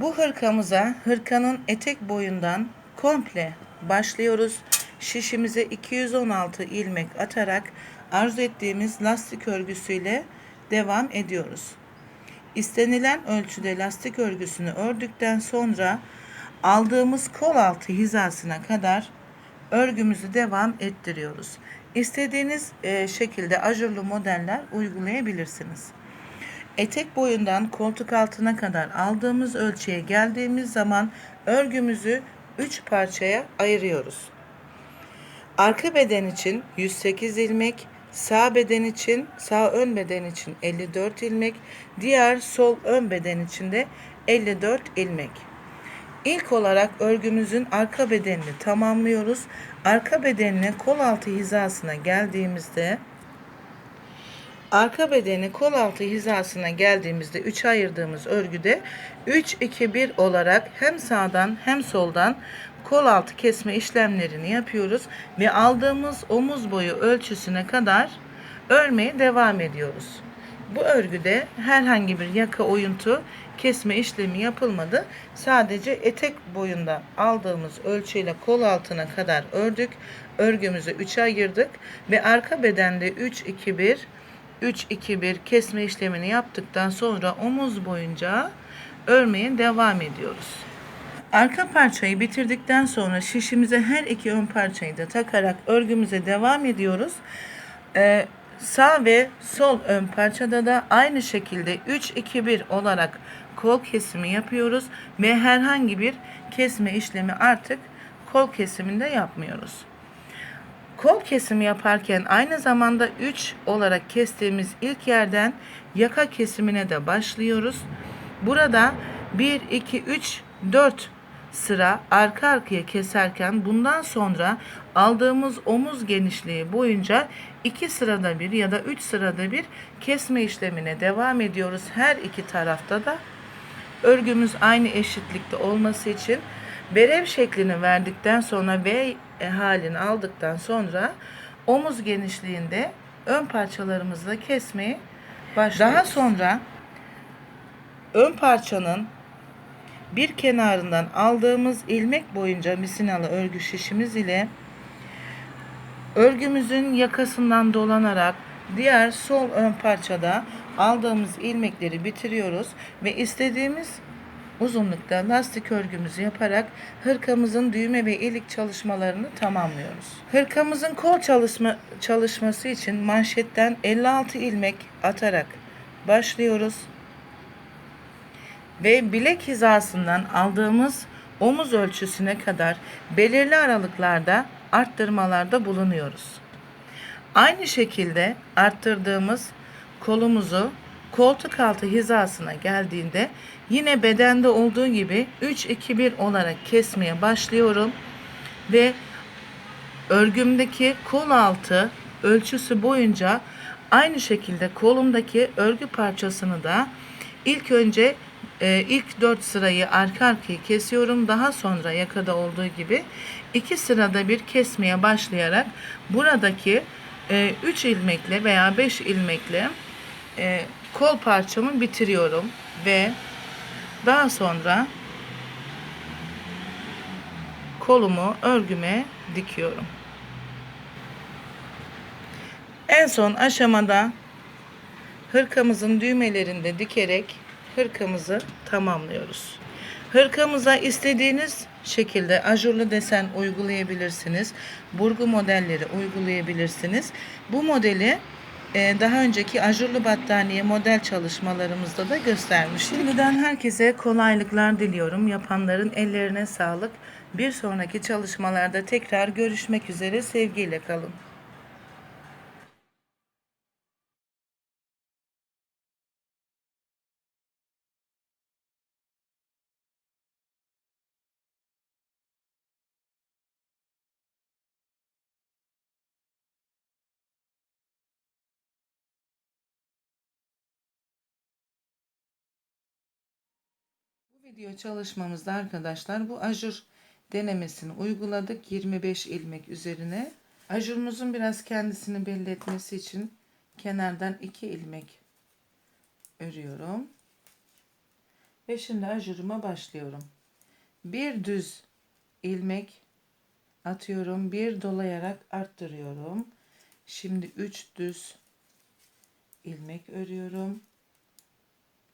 Bu hırkamıza hırkanın etek boyundan komple başlıyoruz. Şişimize 216 ilmek atarak arzu ettiğimiz lastik örgüsüyle devam ediyoruz. İstenilen ölçüde lastik örgüsünü ördükten sonra aldığımız kol altı hizasına kadar örgümüzü devam ettiriyoruz. İstediğiniz e, şekilde ajurlu modeller uygulayabilirsiniz. Etek boyundan koltuk altına kadar aldığımız ölçüye geldiğimiz zaman örgümüzü 3 parçaya ayırıyoruz. Arka beden için 108 ilmek, sağ beden için, sağ ön beden için 54 ilmek, diğer sol ön beden için de 54 ilmek. İlk olarak örgümüzün arka bedenini tamamlıyoruz. Arka bedenine kol altı hizasına geldiğimizde arka bedeni kol altı hizasına geldiğimizde 3'e ayırdığımız örgüde 3 2 1 olarak hem sağdan hem soldan kol altı kesme işlemlerini yapıyoruz ve aldığımız omuz boyu ölçüsüne kadar örmeye devam ediyoruz. Bu örgüde herhangi bir yaka oyuntu kesme işlemi yapılmadı. Sadece etek boyunda aldığımız ölçüyle kol altına kadar ördük. Örgümüzü 3'e ayırdık ve arka bedende 3 2 1 3 2 1 kesme işlemini yaptıktan sonra omuz boyunca örmeye devam ediyoruz. Arka parçayı bitirdikten sonra şişimize her iki ön parçayı da takarak örgümüze devam ediyoruz. Ee, sağ ve sol ön parçada da aynı şekilde 3-2-1 olarak kol kesimi yapıyoruz ve herhangi bir kesme işlemi artık kol kesiminde yapmıyoruz. Kol kesimi yaparken aynı zamanda 3 olarak kestiğimiz ilk yerden yaka kesimine de başlıyoruz. Burada 1, 2, 3, 4 sıra arka arkaya keserken bundan sonra aldığımız omuz genişliği boyunca 2 sırada bir ya da 3 sırada bir kesme işlemine devam ediyoruz. Her iki tarafta da örgümüz aynı eşitlikte olması için berev şeklini verdikten sonra V halini aldıktan sonra omuz genişliğinde ön parçalarımızla kesmeyi başlıyoruz. Daha sonra ön parçanın bir kenarından aldığımız ilmek boyunca misinalı örgü şişimiz ile örgümüzün yakasından dolanarak diğer sol ön parçada aldığımız ilmekleri bitiriyoruz ve istediğimiz uzunlukta lastik örgümüzü yaparak hırkamızın düğme ve ilik çalışmalarını tamamlıyoruz. Hırkamızın kol çalışma çalışması için manşetten 56 ilmek atarak başlıyoruz ve bilek hizasından aldığımız omuz ölçüsüne kadar belirli aralıklarda arttırmalarda bulunuyoruz. Aynı şekilde arttırdığımız kolumuzu koltuk altı hizasına geldiğinde yine bedende olduğu gibi 3-2-1 olarak kesmeye başlıyorum ve örgümdeki kol altı ölçüsü boyunca aynı şekilde kolumdaki örgü parçasını da ilk önce e, ilk 4 sırayı arka arkaya kesiyorum. Daha sonra yakada olduğu gibi iki sırada bir kesmeye başlayarak buradaki 3 e, ilmekle veya 5 ilmekle e, kol parçamı bitiriyorum ve daha sonra kolumu örgüme dikiyorum. En son aşamada hırkamızın düğmelerinde dikerek hırkamızı tamamlıyoruz. Hırkamıza istediğiniz şekilde ajurlu desen uygulayabilirsiniz. Burgu modelleri uygulayabilirsiniz. Bu modeli daha önceki ajurlu battaniye model çalışmalarımızda da göstermiştik. Şimdiden herkese kolaylıklar diliyorum. Yapanların ellerine sağlık. Bir sonraki çalışmalarda tekrar görüşmek üzere. Sevgiyle kalın. Video çalışmamızda arkadaşlar bu ajur denemesini uyguladık 25 ilmek üzerine. Ajurumuzun biraz kendisini belli etmesi için kenardan 2 ilmek örüyorum. Ve şimdi ajuruma başlıyorum. Bir düz ilmek atıyorum. Bir dolayarak arttırıyorum. Şimdi 3 düz ilmek örüyorum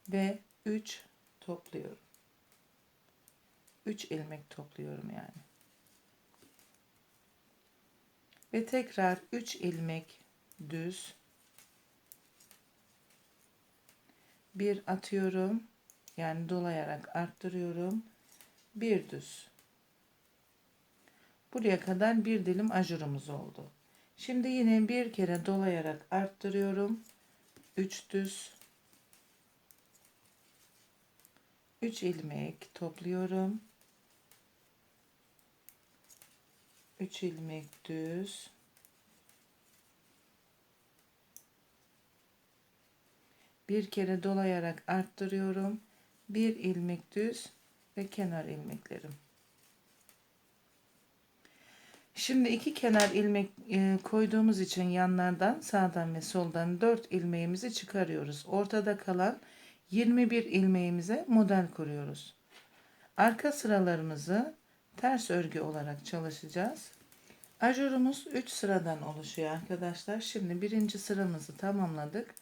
ve 3 topluyorum. 3 ilmek topluyorum yani. Ve tekrar 3 ilmek düz bir atıyorum. Yani dolayarak arttırıyorum. Bir düz. Buraya kadar bir dilim ajurumuz oldu. Şimdi yine bir kere dolayarak arttırıyorum. 3 düz 3 ilmek topluyorum. 3 ilmek düz. Bir kere dolayarak arttırıyorum. Bir ilmek düz ve kenar ilmeklerim. Şimdi iki kenar ilmek e, koyduğumuz için yanlardan sağdan ve soldan 4 ilmeğimizi çıkarıyoruz. Ortada kalan 21 ilmeğimize model kuruyoruz. Arka sıralarımızı ters örgü olarak çalışacağız. Ajurumuz 3 sıradan oluşuyor arkadaşlar. Şimdi birinci sıramızı tamamladık.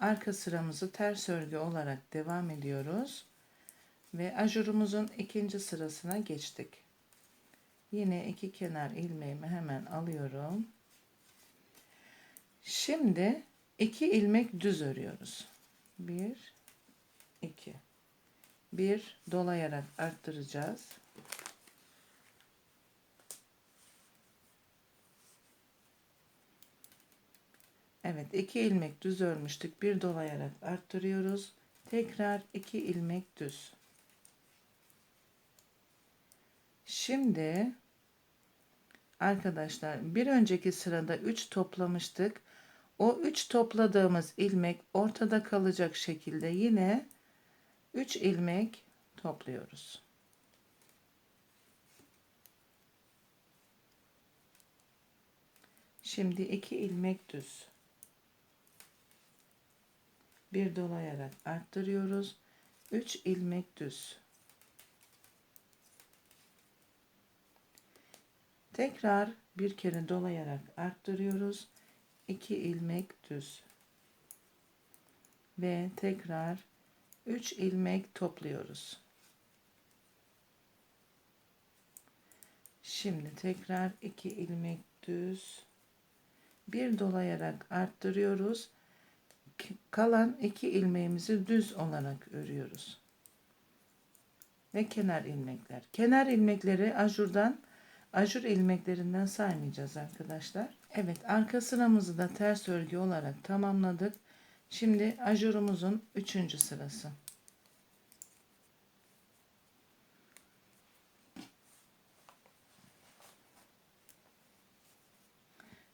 Arka sıramızı ters örgü olarak devam ediyoruz. Ve ajurumuzun ikinci sırasına geçtik. Yine iki kenar ilmeğimi hemen alıyorum. Şimdi iki ilmek düz örüyoruz. Bir, iki. Bir dolayarak arttıracağız. Evet iki ilmek düz örmüştük. Bir dolayarak arttırıyoruz. Tekrar iki ilmek düz. Şimdi arkadaşlar bir önceki sırada 3 toplamıştık. O 3 topladığımız ilmek ortada kalacak şekilde yine 3 ilmek topluyoruz. Şimdi 2 ilmek düz. Bir dolayarak arttırıyoruz. 3 ilmek düz. Tekrar bir kere dolayarak arttırıyoruz. 2 ilmek düz. Ve tekrar 3 ilmek topluyoruz. Şimdi tekrar 2 ilmek düz. Bir dolayarak arttırıyoruz. Kalan 2 ilmeğimizi düz olarak örüyoruz. Ve kenar ilmekler. Kenar ilmekleri ajurdan ajur ilmeklerinden saymayacağız arkadaşlar. Evet arka sıramızı da ters örgü olarak tamamladık. Şimdi ajurumuzun 3. sırası.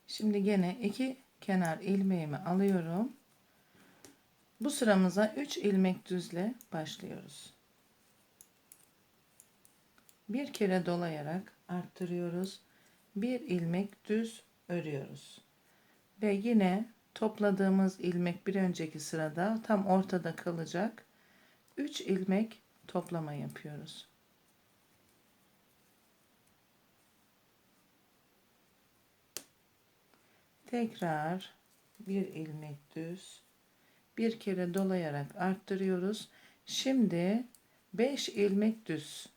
Şimdi gene iki kenar ilmeğimi alıyorum. Bu sıramıza 3 ilmek düzle başlıyoruz. Bir kere dolayarak arttırıyoruz. Bir ilmek düz örüyoruz. Ve yine topladığımız ilmek bir önceki sırada tam ortada kalacak. 3 ilmek toplama yapıyoruz. Tekrar bir ilmek düz bir kere dolayarak arttırıyoruz. Şimdi 5 ilmek düz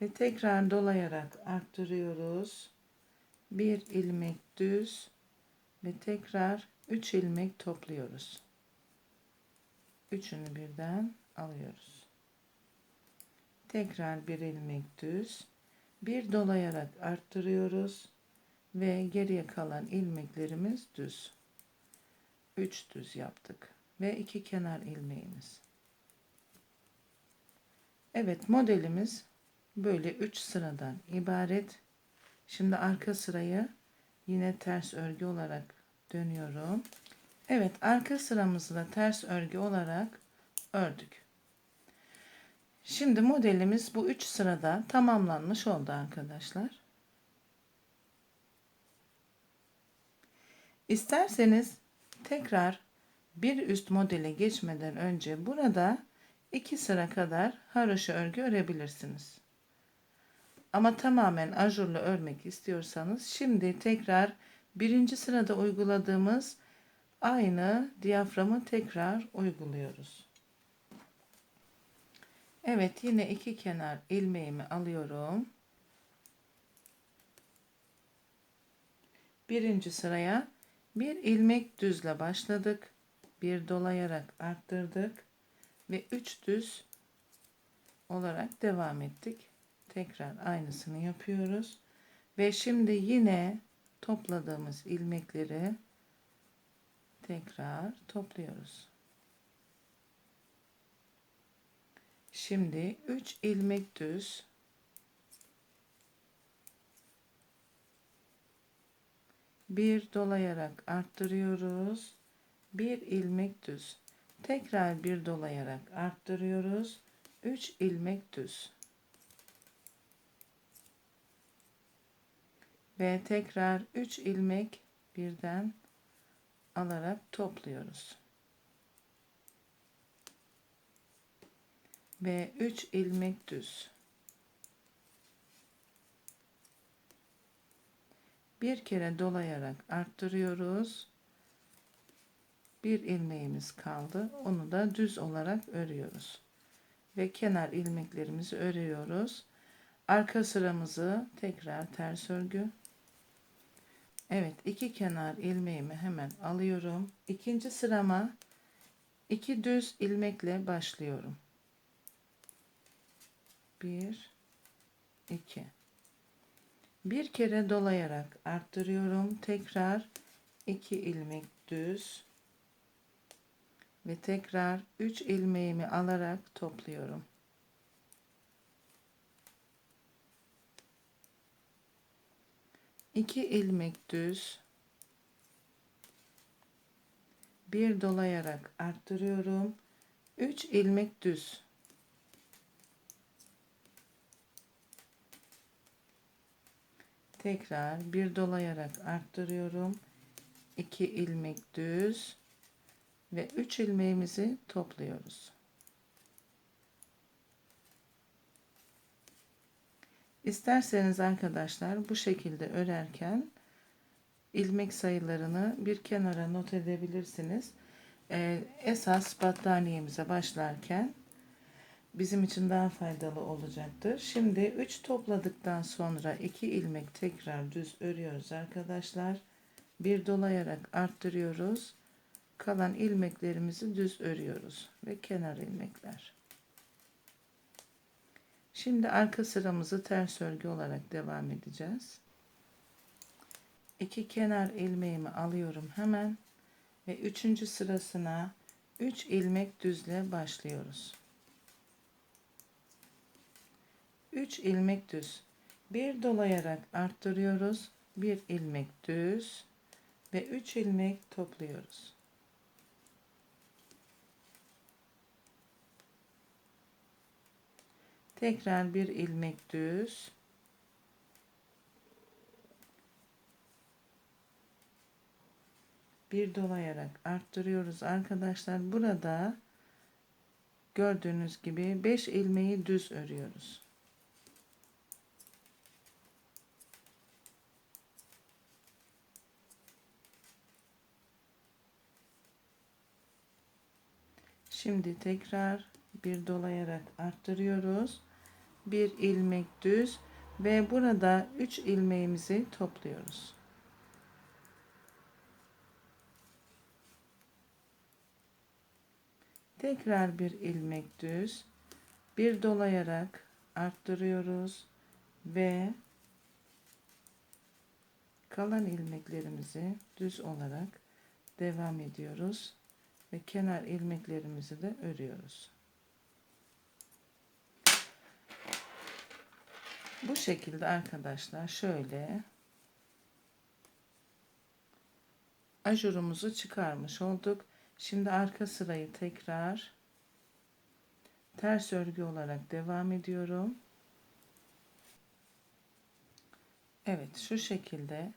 ve tekrar dolayarak arttırıyoruz. Bir ilmek düz ve tekrar 3 ilmek topluyoruz. Üçünü birden alıyoruz. Tekrar bir ilmek düz, bir dolayarak arttırıyoruz ve geriye kalan ilmeklerimiz düz. 3 düz yaptık ve iki kenar ilmeğimiz. Evet modelimiz böyle 3 sıradan ibaret. Şimdi arka sırayı yine ters örgü olarak dönüyorum. Evet arka sıramızı da ters örgü olarak ördük. Şimdi modelimiz bu 3 sırada tamamlanmış oldu arkadaşlar. İsterseniz tekrar bir üst modele geçmeden önce burada iki sıra kadar haroşa örgü örebilirsiniz. Ama tamamen ajurlu örmek istiyorsanız şimdi tekrar birinci sırada uyguladığımız aynı diyaframı tekrar uyguluyoruz. Evet yine iki kenar ilmeğimi alıyorum. Birinci sıraya bir ilmek düzle başladık. Bir dolayarak arttırdık ve üç düz olarak devam ettik. Tekrar aynısını yapıyoruz. Ve şimdi yine topladığımız ilmekleri tekrar topluyoruz. Şimdi 3 ilmek düz bir dolayarak arttırıyoruz. Bir ilmek düz. Tekrar bir dolayarak arttırıyoruz. 3 ilmek düz. Ve tekrar 3 ilmek birden alarak topluyoruz. Ve 3 ilmek düz. Bir kere dolayarak arttırıyoruz. Bir ilmeğimiz kaldı. Onu da düz olarak örüyoruz. Ve kenar ilmeklerimizi örüyoruz. Arka sıramızı tekrar ters örgü. Evet iki kenar ilmeğimi hemen alıyorum. İkinci sırama iki düz ilmekle başlıyorum. Bir, iki. Bir kere dolayarak arttırıyorum. Tekrar iki ilmek düz ve tekrar 3 ilmeğimi alarak topluyorum. İki ilmek düz bir dolayarak arttırıyorum. 3 ilmek düz tekrar bir dolayarak arttırıyorum. 2 ilmek düz ve 3 ilmeğimizi topluyoruz. İsterseniz arkadaşlar bu şekilde örerken ilmek sayılarını bir kenara not edebilirsiniz. Ee, esas battaniyemize başlarken bizim için daha faydalı olacaktır. Şimdi 3 topladıktan sonra 2 ilmek tekrar düz örüyoruz arkadaşlar. Bir dolayarak arttırıyoruz. Kalan ilmeklerimizi düz örüyoruz ve kenar ilmekler. Şimdi arka sıramızı ters örgü olarak devam edeceğiz. İki kenar ilmeğimi alıyorum hemen ve üçüncü sırasına 3 ilmek düzle başlıyoruz. 3 ilmek düz. Bir dolayarak arttırıyoruz. Bir ilmek düz ve 3 ilmek topluyoruz. Tekrar bir ilmek düz. Bir dolayarak arttırıyoruz arkadaşlar. Burada gördüğünüz gibi 5 ilmeği düz örüyoruz. Şimdi tekrar bir dolayarak arttırıyoruz. Bir ilmek düz ve burada 3 ilmeğimizi topluyoruz. Tekrar bir ilmek düz, bir dolayarak arttırıyoruz ve kalan ilmeklerimizi düz olarak devam ediyoruz ve kenar ilmeklerimizi de örüyoruz. Bu şekilde arkadaşlar şöyle ajurumuzu çıkarmış olduk. Şimdi arka sırayı tekrar ters örgü olarak devam ediyorum. Evet şu şekilde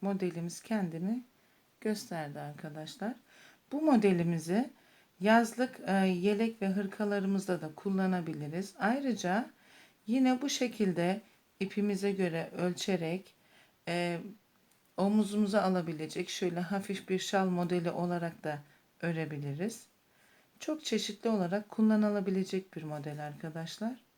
modelimiz kendini gösterdi arkadaşlar. Bu modelimizi yazlık e, yelek ve hırkalarımızda da kullanabiliriz. Ayrıca yine bu şekilde ipimize göre ölçerek e, omuzumuza alabilecek şöyle hafif bir şal modeli olarak da örebiliriz. Çok çeşitli olarak kullanılabilecek bir model arkadaşlar.